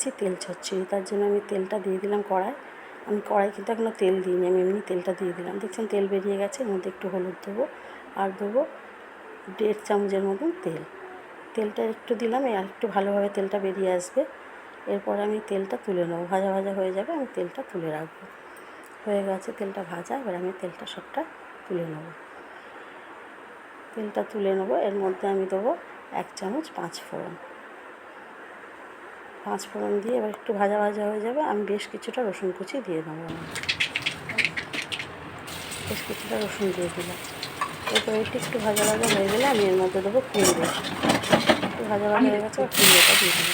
বানাচ্ছি তেল চচ্চড়ি তার জন্য আমি তেলটা দিয়ে দিলাম কড়াই। আমি কড়াই কিন্তু এখনও তেল দিইনি, আমি এমনি তেলটা দিয়ে দিলাম। দেখছেন তেল বেরিয়ে গেছে, এর মধ্যে একটু হলুদ দেবো আর দেবো দেড় চামচের মতন তেল। তেলটা একটু দিলাম আর একটু ভালোভাবে তেলটা বেরিয়ে আসবে। এরপর আমি তেলটা তুলে নেব। ভাজা ভাজা হয়ে যাবে, আমি তেলটা তুলে রাখব। হয়ে গেছে তেলটা ভাজা, এবার আমি তেলটা সবটা তুলে নেব। তেলটা তুলে নেব, এর মধ্যে আমি দেবো এক চামচ পাঁচ ফোড়ন পাঁচ ফোড়ন দিয়ে এবার একটু ভাজা ভাজা হয়ে যাবে। আমি বেশ কিছুটা রসুন কুচি দিয়ে দেবো বেশ কিছুটা রসুন দিয়ে দিলাম। এরপর একটু একটু ভাজা ভাজা হয়ে গেলে আমি এর মধ্যে দেবো কুমড়ো। একটু ভাজা ভাজা হয়ে গেছে কুমড়োটা দিয়ে দেবো।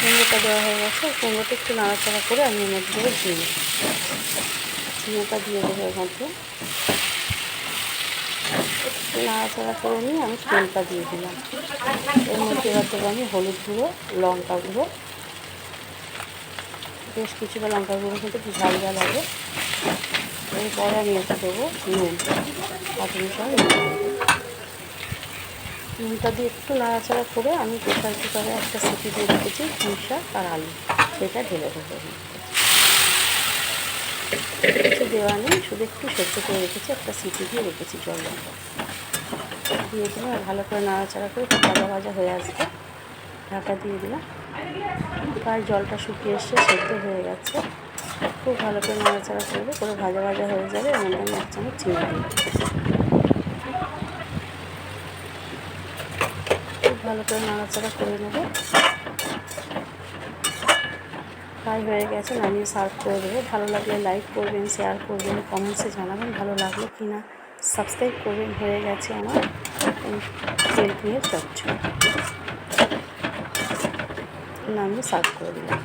কুমড়োটা দেওয়া হয়ে গেছে, কুমড়োটা একটু নাড়াচাড়া করে আমি এর মধ্যে দেবো ঝিঙে। ঝিঙেটা দিয়ে দেবো এর মধ্যে। একটু নাড়াচাড়া করে নিয়ে আমি তেলটা দিয়ে দিলাম। এর মধ্যে এবার আমি হলুদ গুঁড়ো, লঙ্কা গুঁড়ো, বেশ কিছুটা লঙ্কা গুঁড়ো কিন্তু একটু ঝাল ঝাল হবে। এরপরে আমি এটা দেবো নুন। নুন। নুনটা দিয়ে একটু নাড়াচাড়া করে আমি প্রেশার কুকারে একটা সিটি দিয়ে রেখেছি পুঁই শাক আর আলু। সেটা ঢেলে দেবো। দেওয়া নেই, শুধু একটু সেদ্ধ করে রেখেছি, একটা সিটি দিয়ে রেখেছি জল। লঙ্কা দিয়ে দিলাম আর ভালো করে নাড়াচাড়া করে ভাজা ভাজা হয়ে আসবে। ঢাকা দিয়ে দিলাম। প্রায় জলটা শুকিয়ে এসছে, সেদ্ধ হয়ে গেছে। খুব ভালো করে নাড়াচাড়া করবে করে ভাজা ভাজা হয়ে যাবে মধ্যে আমি এক চামচ চিনি খুব ভালো করে নাড়াচাড়া করে নেব। প্রায় হয়ে গেছে, নামিয়ে সার্ভ করে দেবো। ভালো লাগলে লাইক করবেন শেয়ার করবেন কমেন্টসে জানাবেন, ভালো লাগল কি না সাবস্ক্রাইব করবেন হয়ে গেছে আমার তেল নিয়ে চচ্চড়ি। নামিয়ে সার্ভ করে দিলাম।